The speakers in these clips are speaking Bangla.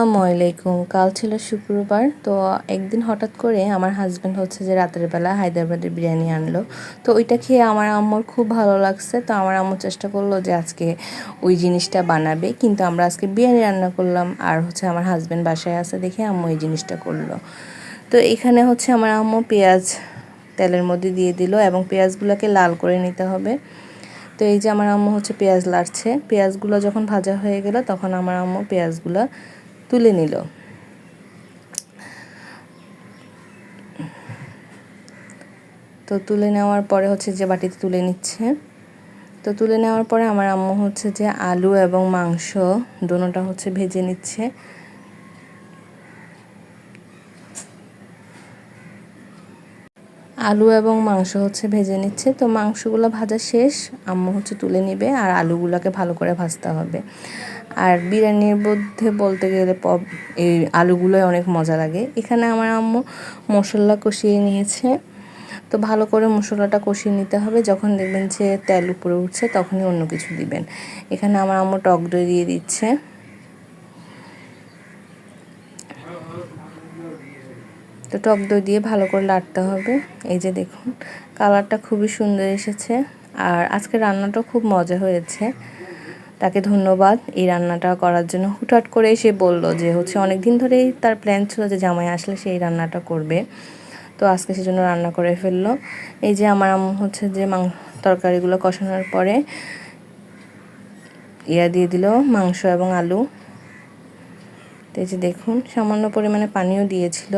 আসসালামাইকুম কাল ছিল শুক্রবার, তো একদিন হঠাৎ করে আমার হাজব্যান্ড হচ্ছে যে রাতের বেলা হায়দ্রাবাদের বিরিয়ানি আনলো। তো ওইটা খেয়ে আমার আম্মুর খুব ভালো লাগছে। তো আমার আম্মু চেষ্টা করল যে আজকে ওই জিনিসটা বানাবে, কিন্তু আমরা আজকে বিরিয়ানি রান্না করলাম আর হচ্ছে আমার হাজব্যান্ড বাসায় আছে দেখে আম্মু এই জিনিসটা করল। তো এখানে হচ্ছে আমার আম্মু পেঁয়াজ তেলের মধ্যে দিয়ে দিল এবং পেঁয়াজগুলোকে লাল করে নিতে হবে। তো এই যে আমার আম্মু হচ্ছে পেঁয়াজ লাড়ছে। পেঁয়াজগুলো যখন ভাজা হয়ে গেল তখন আমার আম্মু পেঁয়াজগুলো তুলে নিল। তো তুলে নেওয়ার পরে হচ্ছে যে বাটিতে তুলে নিচ্ছে। তো তুলে নেওয়ার পরে আমার আম্মু হচ্ছে যে আলু এবং মাংস দোনোটা হচ্ছে ভেজে নিচ্ছে। আলু এবং মাংস হচ্ছে ভেজে নিচ্ছে। তো মাংসগুলো ভাজা শেষ, আম্মু হচ্ছে তুলে নিবে আর আলুগুলোকে ভালো করে ভাজতে হবে। আর বিরিয়ানির মধ্যে বলতে গেলে পপ এই আলুগুলোই অনেক মজা লাগে। এখানে আমার আম্মু মশলা কষিয়ে নিয়েছে। তো ভালো করে মশলাটা কষিয়ে নিতে হবে। যখন দেখবেন যে তেল উপরে উঠছে, তখনই অন্য কিছু দিবেন। এখানে আমার আম্মু টক দই দিয়ে দিচ্ছে। তো টক দই দিয়ে ভালো করে লাড়তে হবে। এই যে দেখুন, কালারটা খুবই সুন্দর এসেছে। আর আজকে রান্নাটা খুব মজা হয়েছে। তাকে ধন্যবাদ এই রান্নাটা করার জন্য। হুটহাট করে সে বলল যে, হচ্ছে অনেক দিন ধরেই তার প্ল্যান ছিল যে জামাই আসলে সেই রান্নাটা করবে। তো আজকে সেজন্য রান্না করে ফেলল। এই যে আমার হচ্ছে যে মাং, তরকারিগুলো কষানোর পরে ইয়া দিয়ে দিল মাংস এবং আলু। তো এই যে দেখুন, সামান্য পরিমাণে পানিও দিয়েছিল।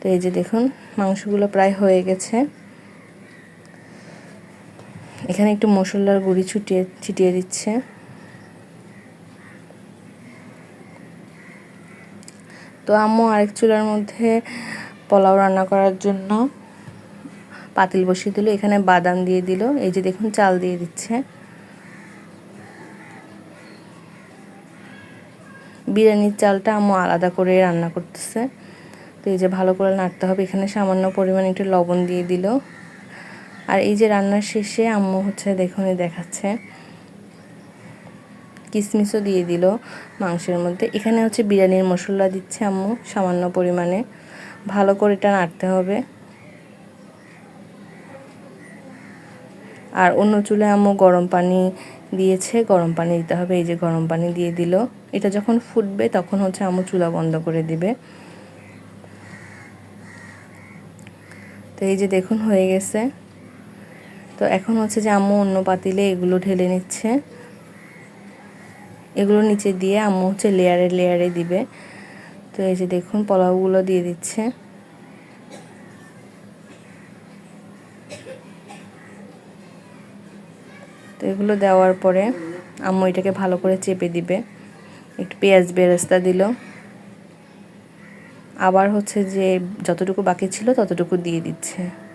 তো এই যে দেখুন, মাংসগুলো প্রায় হয়ে গেছে। এখানে একটু মশলার গুঁড়ি ছুটিয়ে, ছিটিয়ে দিচ্ছে। তো আম্মু আরেক চুলার মধ্যে পোলাও রান্না করার জন্য পাতিল বসিয়ে দিল, এখানে বাদাম দিয়ে দিল, এই যে দেখুন চাল দিয়ে দিচ্ছে। বিরিয়ানির চালটা আম্মু আলাদা করে রান্না করতেছে, তো এই যে ভালো করে নাড়তে হবে, এখানে সামান্য পরিমাণ একটু লবণ দিয়ে দিল। আর এই যে রান্নার শেষে আম্মু হচ্ছে দেখুন দেখাচ্ছে। কিশমিশও দিয়ে দিল মাংসের মধ্যে। এখানে হচ্ছে বিরিয়ানির মশলা দিচ্ছে আম্মু, সামান্য পরিমাণে। ভালো করে এটা নাড়তে হবে। আর অন্য চুলে আম্মু গরম পানি দিয়েছে, গরম পানি দিতে হবে, এই যে গরম পানি দিয়ে দিল। এটা যখন ফুটবে তখন হচ্ছে আম্মু চুলা বন্ধ করে দিবে। তো এই যে দেখুন হয়ে গেছে। তো এখন হচ্ছে যে আম্মু অন্য পাতিলে এগুলো ঢেলে নিচ্ছে। এগুলো নিচে দিয়ে আম্মু হচ্ছে লেয়ারে লেয়ারে দিবে। তো এই যে দেখুন, পোলাওগুলো দিয়ে দিচ্ছে। তো এগুলো দেওয়ার পরে আম্মু এটাকে ভালো করে চেপে দিবে। একটু পেঁয়াজ বেরেস্তা দিল। আবার হচ্ছে যে যতটুকু বাকি ছিল ততটুকু দিয়ে দিচ্ছে।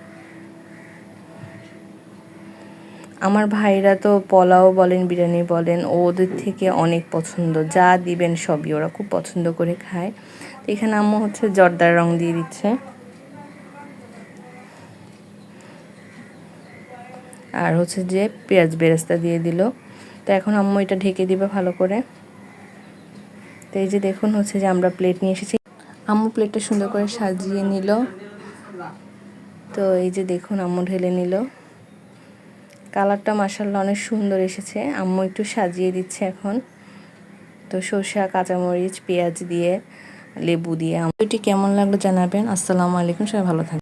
আমার ভাইরা তো পোলাও বলেন, বিরিয়ানি বলেন, ওদের থেকে অনেক পছন্দ। যা দিবেন সবই ওরা খুব পছন্দ করে খায়। তো এখানে আম্মু হচ্ছে জর্দার রং দিয়ে দিচ্ছে। আর হচ্ছে যে পেঁয়াজ বেরেস্তা দিয়ে দিল। তো এখন আম্মু এটা ঢেকে দিবে ভালো করে। তো এই যে দেখুন হচ্ছে যে আমরা প্লেট নিয়ে এসেছি। আম্মু প্লেটটা সুন্দর করে সাজিয়ে নিল। তো এই যে দেখুন আম্মু ঢেলে নিল। কালারটা মাসাল্লাহ অনেক সুন্দর এসেছে। আম্মু একটু সাজিয়ে দিচ্ছে এখন। তো সর্ষা, কাঁচামরিচ, পেঁয়াজ দিয়ে, লেবু দিয়ে। আমি কেমন লাগল জানাবেন। আসসালামু আলাইকুম, সবাই ভালো থাকবেন।